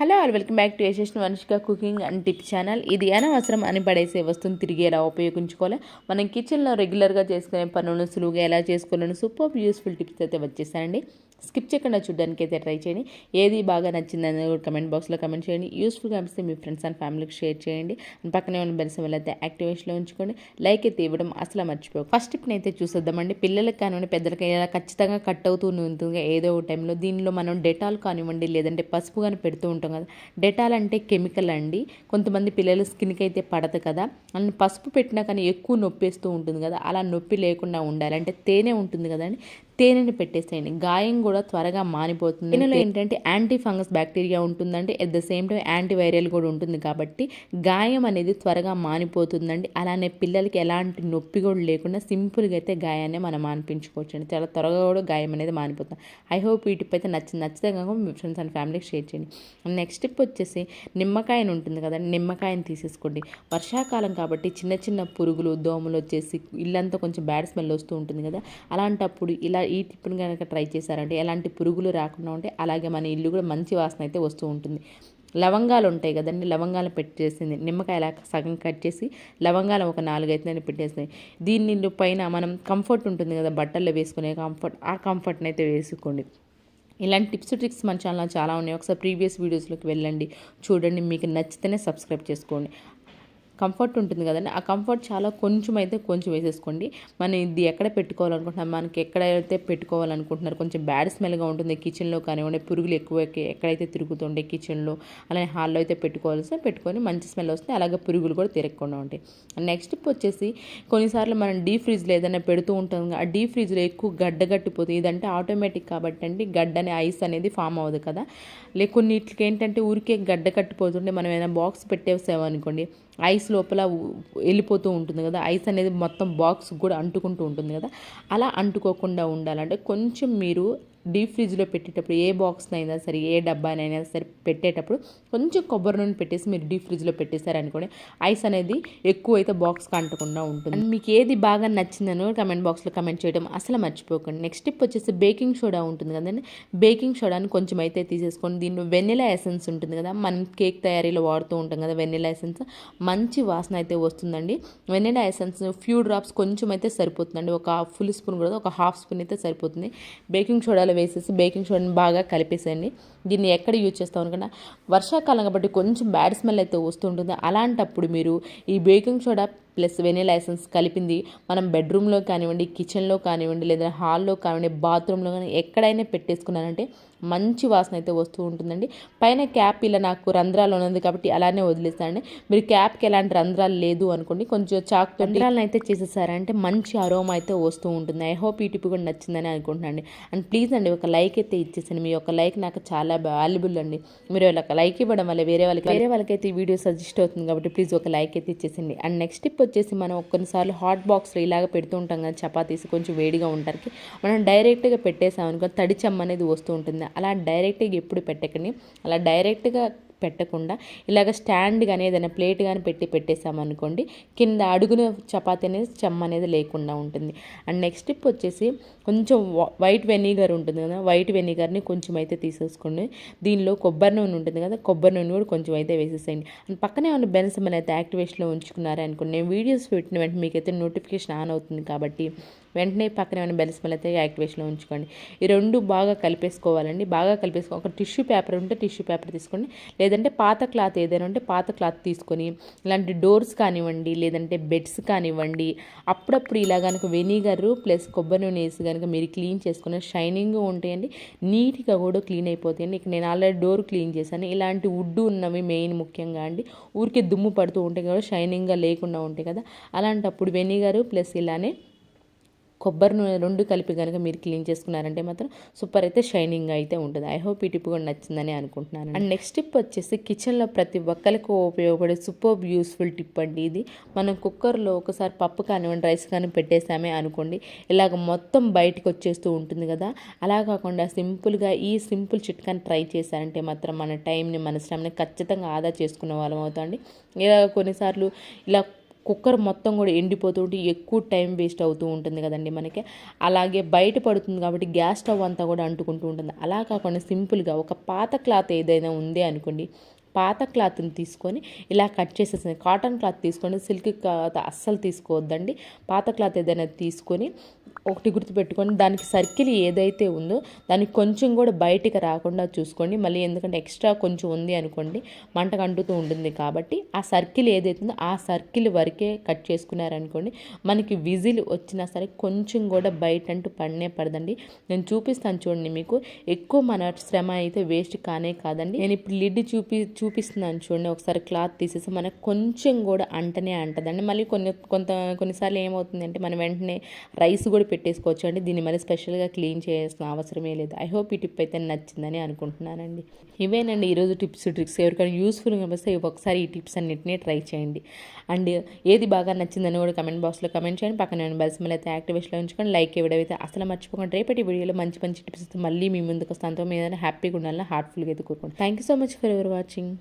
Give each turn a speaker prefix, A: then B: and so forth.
A: Hello all welcome back to Yashaswi Vanushka cooking and tip channel. ఇది అనవసరం అని పడేసే వస్తువుని తిరిగి ఎలా ఉపయోగించుకోవాలి? మనం కిచెన్లో రెగ్యులర్గా చేసుకునే పనులను సులువుగా ఎలా చేసుకోవాలని సూపర్ యూస్ఫుల్ టిప్స్ అయితే వచ్చేసాయండి. స్కిప్ చేయకుండా చూడడానికి అయితే ట్రై చేయండి. ఏది బాగా నచ్చిందని కూడా కమెంట్ బాక్స్లో కమెంట్ చేయండి. యూస్ఫుల్గా అనిపిస్తే మీ ఫ్రెండ్స్ అండ్ ఫ్యామిలీకి షేర్ చేయండి. అండ్ పక్కనే ఉన్న బెల్స్ అయితే యాక్టివేషన్లో ఉంచుకోండి. లైక్ అయితే ఇవ్వడం అసలు మర్చిపో ఫస్ట్ టిప్ని అయితే చూసేద్దామండి. పిల్లలకి కానివ్వండి పెద్దలకి ఇలా ఖచ్చితంగా కట్ అవుతూ ఉంటుంది. ఏదో ఒక టైంలో దీనిలో మనం డెటాల్ కానివ్వండి లేదంటే పసుపు కానీ పెడుతూ ఉంటాం కదా. డెటాల్ అంటే కెమికల్ అండి. కొంతమంది పిల్లల స్కిన్కి అయితే పడదు కదా. అండ్ పసుపు పెట్టినా కానీ ఎక్కువ నొప్పేస్తూ ఉంటుంది కదా. అలా నొప్పి లేకుండా ఉండాలి. అంటే తేనె ఉంటుంది కదండి. తేనెని పెట్టేసేయండి. గాయం కూడా త్వరగా మానిపోతుంది. దీనిలో ఏంటంటే యాంటీ ఫంగస్ బ్యాక్టీరియా ఉంటుందంటే at the same time anti viral కూడా ఉంటుంది కాబట్టి గాయం అనేది త్వరగా మానిపోతుందండి. అలానే పిల్లలకి ఎలాంటి నొప్పి కూడా లేకుండా సింపుల్గా అయితే గాయాన్ని మనం మానిపించుకోవచ్చు అండి చాలా త్వరగా కూడా గాయం అనేది మానిపోతుంది. ఐ హోప్ ఈ టిప్ అయితే నచ్చింది నచ్చితే కనుక మీ ఫ్రెండ్స్ అండ్ ఫ్యామిలీకి షేర్ చేయండి. నెక్స్ట్ టిప్ వచ్చేసి నిమ్మకాయని ఉంటుంది కదా నిమ్మకాయని తీసేసుకోండి. వర్షాకాలం కాబట్టి చిన్న చిన్న పురుగులు దోమలు వచ్చేసి ఇల్లంతా కొంచెం బ్యాడ్ స్మెల్ వస్తూ ఉంటుంది కదా అలాంటప్పుడు ఇలా ఈ టిప్ని కనుక ట్రై చేశారంటే ఎలాంటి పురుగులు రాకుండా ఉంటే అలాగే మన ఇల్లు కూడా మంచి వాసన అయితే వస్తూ ఉంటుంది. లవంగాలు ఉంటాయి కదండి లవంగాలు పెట్టేసింది. నిమ్మకాయ ఇలా సగం కట్ చేసి లవంగాలు ఒక నాలుగు అయితే పెట్టేసింది. దీన్ని పైన మనం కంఫర్ట్ ఉంటుంది కదా బట్టల్లో వేసుకునే కంఫర్ట్ ఆ కంఫర్ట్ని అయితే వేసుకోండి. ఇలాంటి టిప్స్ ట్రిక్స్ మన ఛానల్లో చాలా ఉన్నాయి. ఒకసారి ప్రీవియస్ వీడియోస్లోకి వెళ్ళండి. చూడండి మీకు నచ్చితేనే సబ్స్క్రైబ్ చేసుకోండి. కంఫర్ట్ ఉంటుంది కదండి. ఆ కంఫర్ట్ చాలా కొంచెం అయితే కొంచెం వేసేసుకోండి. మనం ఇది ఎక్కడ పెట్టుకోవాలనుకుంటున్నాం మనకి ఎక్కడైతే పెట్టుకోవాలనుకుంటున్నారు కొంచెం బ్యాడ్ స్మెల్గా ఉంటుంది కిచెన్లో కానివ్వండి పురుగులు ఎక్కువ ఎక్కడైతే తిరుగుతుండే కిచెన్లో అలానే హాల్లో అయితే పెట్టుకోవాల్సి పెట్టుకొని మంచి స్మెల్ వస్తే అలాగే పురుగులు కూడా తిరగకుండా ఉంటాయి. నెక్స్ట్ వచ్చేసి కొన్నిసార్లు మనం డీ ఫ్రిడ్జ్లో ఏదైనా పెడుతూ ఉంటాం ఆ డీ ఫ్రిడ్జ్లో ఎక్కువ గడ్డ గట్టిపోతుంది. ఇదంటే ఆటోమేటిక్ కాబట్టి అండి గడ్డ అనే ఐస్ అనేది ఫామ్ అవ్వదు కదా. లేకొన్నిటికి ఏంటంటే ఊరికే గడ్డ కట్టిపోతుంటే మనం ఏదైనా బాక్స్ పెట్టేసామనుకోండి ఐస్ లోపల వెళ్ళిపోతూ ఉంటుంది కదా. ఐస్ అనేది మొత్తం బాక్స్ కూడా అంటుకుంటూ ఉంటుంది కదా. అలా అంటుకోకుండా ఉండాలంటే కొంచెం మీరు డీప్ ఫ్రిడ్జ్లో పెట్టేటప్పుడు ఏ బాక్స్నైనా సరే ఏ డబ్బానైనా సరే పెట్టేటప్పుడు కొంచెం కొబ్బరి నూనె పెట్టేసి మీరు డీప్ ఫ్రిడ్జ్లో పెట్టేశారనుకోండి ఐస్ అనేది ఎక్కువ అయితే బాక్స్కి అంటకుండా ఉంటుంది మీకు ఏది బాగా నచ్చిందనో కమెంట్ బాక్స్లో కమెంట్ చేయడం అసలు మర్చిపోకండి. నెక్స్ట్ టిప్ వచ్చేసి బేకింగ్ సోడా ఉంటుంది కదండి బేకింగ్ సోడాని కొంచెం అయితే తీసేసుకొని దీనిలో వెన్నెలా ఎసెన్స్ ఉంటుంది కదా మనం కేక్ తయారీలో వాడుతూ ఉంటాం కదా వెన్నెలా ఎసెన్స్ మంచి వాసన అయితే వస్తుందండి. వెన్నెలా ఎసెన్స్ ఫ్యూ డ్రాప్స్ కొంచెం అయితే సరిపోతుందండి ఒక ఫుల్ స్పూన్ కూడా ఒక హాఫ్ స్పూన్ అయితే సరిపోతుంది. బేకింగ్ సోడాలో వేసేసి బేకింగ్ సోడాని బాగా కలిపేసేయండి. దీన్ని ఎక్కడ యూజ్ చేస్తాం అనుకున్నా వర్షాకాలం కాబట్టి కొంచెం బ్యాడ్ స్మెల్ అయితే వస్తుంటుంది. అలాంటప్పుడు మీరు ఈ బేకింగ్ సోడా ప్లస్ వెనీ ఎసెన్స్ కలిపింది. మనం బెడ్రూమ్లో కానివ్వండి కిచెన్లో కానివ్వండి లేదా హాల్లో కానివ్వండి బాత్రూంలో కానీ ఎక్కడైనా పెట్టేసుకున్నారంటే మంచి వాసన అయితే వస్తూ ఉంటుందండి. పైన క్యాప్ ఇలా నాకు రంధ్రాలు ఉన్నది కాబట్టి అలానే వదిలేస్తానండి. మీరు క్యాప్కి ఎలాంటి రంధ్రాలు లేదు అనుకోండి కొంచెం చాక్ రంధ్రాలను అయితే చేసేసారంటే మంచి అరోమా అయితే వస్తూ ఉంటుంది. ఐ హోప్ ఈ టిప్ కూడా నచ్చిందని అనుకుంటున్నాను అండ్ ప్లీజ్ అండి ఒక లైక్ అయితే ఇచ్చేసాను మీ యొక్క లైక్ నాకు చాలా వాల్యుబుల్ అండి. మీరు ఒక లైక్ ఇవ్వడం వల్ల వేరే వాళ్ళకి వేరే వాళ్ళకైతే ఈ వీడియో సజెస్ట్ అవుతుంది కాబట్టి ప్లీజ్ ఒక లైక్ అయితే ఇచ్చేసింది అండ్ నెక్స్ట్ టిప్ వచ్చేసి మనం కొన్నిసార్లు హాట్ బాక్స్లో ఇలాగ పెడుతూ ఉంటాం కదా చపాతీస్ కొంచెం వేడిగా ఉండడానికి మనం డైరెక్ట్గా పెట్టేసామనుకో తడి చెమ్మ అనేది వస్తూ ఉంటుంది. అలా డైరెక్ట్గా ఎప్పుడు పెట్టకండి. అలా డైరెక్ట్గా పెట్టకుండా ఇలాగ స్టాండ్ కానీ ఏదైనా ప్లేట్ కానీ పెట్టి పెట్టేసామనుకోండి కింద అడుగున చపాతి అనేది చెమ్మ అనేది లేకుండా ఉంటుంది. అండ్ నెక్స్ట్ టిప్ వచ్చేసి కొంచెం వైట్ వెనిగర్ ఉంటుంది కదా వైట్ వెనిగర్ని కొంచెం అయితే తీసేసుకోండి. దీనిలో కొబ్బరి నూనె ఉంటుంది కదా కొబ్బరి నూనె కూడా కొంచెం అయితే వేసేసేయండి. అండ్ పక్కనే ఉన్న బెన్స్ అయితే యాక్టివేషన్లో ఉంచుకున్నారనుకోండి నేను వీడియోస్ పెట్టిన వెంటనే మీకైతే నోటిఫికేషన్ ఆన్ అవుతుంది కాబట్టి వెంటనే పక్కన ఏమైనా బెల్ స్మెల్ అయితే యాక్టివేషన్లో ఉంచుకోండి. ఈ రెండు బాగా కలిపేసుకోవాలండి. బాగా కలిపేసుకో ఒక టిష్యూ పేపర్ ఉంటే టిష్యూ పేపర్ తీసుకోండి. లేదంటే పాత క్లాత్ ఏదైనా ఉంటే పాత క్లాత్ తీసుకొని ఇలాంటి డోర్స్ కానివ్వండి లేదంటే బెడ్స్ కానివ్వండి అప్పుడప్పుడు ఇలా కనుక వెనిగర్ ప్లస్ కొబ్బరి నూనె వేసి కనుక మీరు క్లీన్ చేసుకుని షైనింగ్ ఉంటాయండి. నీట్గా కూడా క్లీన్ అయిపోతాయండి. ఇక నేను ఆల్రెడీ డోర్ క్లీన్ చేశాను. ఇలాంటి వుడ్ ఉన్నవి మెయిన్ ముఖ్యంగా అండి. ఊరికే దుమ్ము పడుతూ ఉంటాయి కదా షైనింగ్గా లేకుండా ఉంటాయి కదా. అలాంటప్పుడు వెనిగర్ ప్లస్ ఇలానే కొబ్బరి నూనె రెండు కలిపి కనుక మీరు క్లీన్ చేసుకున్నారంటే మాత్రం సూపర్ అయితే షైనింగ్ అయితే ఉంటుంది. ఐ హోప్ ఈ టిప్ కూడా నచ్చిందని అనుకుంటున్నాను. అండ్ నెక్స్ట్ టిప్ వచ్చేసి కిచెన్లో ప్రతి ఒక్కరికి ఉపయోగపడే సూపర్ యూస్ఫుల్ టిప్ అండి ఇది. మనం కుక్కర్లో ఒకసారి పప్పు కానివ్వండి రైస్ కానీ పెట్టేసామే అనుకోండి ఇలాగ మొత్తం బయటకు వచ్చేస్తూ ఉంటుంది కదా. అలా కాకుండా సింపుల్గా ఈ సింపుల్ చిట్కాని ట్రై చేశారంటే మాత్రం మన టైంని మన శ్రమని ఖచ్చితంగా ఆదా చేసుకునే వాళ్ళం అవుతామండి. ఇలా కొన్నిసార్లు ఇలా కుక్కర్ మొత్తం కూడా ఎండిపోతూ ఉంటే ఎక్కువ టైం వేస్ట్ అవుతూ ఉంటుంది కదండి మనకి. అలాగే బయట పడుతుంది కాబట్టి గ్యాస్ స్టవ్ అంతా కూడా అంటుకుంటూ ఉంటుంది. అలా కాకుండా సింపుల్గా ఒక పాత క్లాత్ ఏదైనా ఉంది అనుకోండి పాత క్లాత్ని తీసుకొని ఇలా కట్ చేసేసింది కాటన్ క్లాత్ తీసుకోండి. సిల్క్ క్లాత్ అస్సలు తీసుకోవద్దండి. పాత క్లాత్ ఏదైనా తీసుకొని ఒకటి గుర్తుపెట్టుకొని దానికి సర్కిల్ ఏదైతే ఉందో దానికి కొంచెం కూడా బయటికి రాకుండా చూసుకోండి. మళ్ళీ ఎందుకంటే ఎక్స్ట్రా కొంచెం ఉంది అనుకోండి మంటకు అంటుతూ ఉంటుంది కాబట్టి ఆ సర్కిల్ ఏదైతే ఉందో ఆ సర్కిల్ వరకే కట్ చేసుకున్నారనుకోండి మనకి విజిల్ వచ్చినా సరే కొంచెం కూడా బయట అంటూ పడనే పడదండి. నేను చూపిస్తాను చూడండి మీకు. ఎక్కువ మన శ్రమ అయితే వేస్ట్ కానే కాదండి. నేను ఇప్పుడు లిడ్ చూపి చూ చూపిస్తున్నాను చూడండి ఒకసారి క్లాత్ తీసేసి మనకు కొంచెం కూడా అంటనే అంటదండి. మళ్ళీ కొన్ని కొంత కొన్నిసార్లు ఏమవుతుంది అంటే మనం వెంటనే రైస్ కూడా పెట్టేసుకోవచ్చు అండి. దీన్ని మళ్ళీ స్పెషల్గా క్లీన్ చేయాల్సిన అవసరమే లేదు. ఐ హోప్ ఈ టిప్ అయితే నచ్చిందని అనుకుంటున్నానండి. ఇవేనండి ఈరోజు టిప్స్ ట్రిక్స్ ఎవరికైనా యూస్ఫుల్గా అనిపిస్తే ఒకసారి ఈ టిప్స్ అన్నింటినీ ట్రై చేయండి. అండ్ ఏది బాగా నచ్చిందని కూడా కమెంట్ బాక్స్లో కమెంట్ చేయండి. పక్కన బెల్స్ మళ్ళీ అయితే యాక్టివేషన్లో ఉంచుకొని లైక్ ఇవ్వడమైతే అసలు మర్చిపోకండి. రేపటి వీడియోలో మంచి మంచి టిప్స్ మళ్ళీ మీ ముందుకు వస్తాను మీద హ్యాపీగా ఉండాలని హార్ట్ఫుల్గా అయితే కోరుకోండి thank you so much for ever watching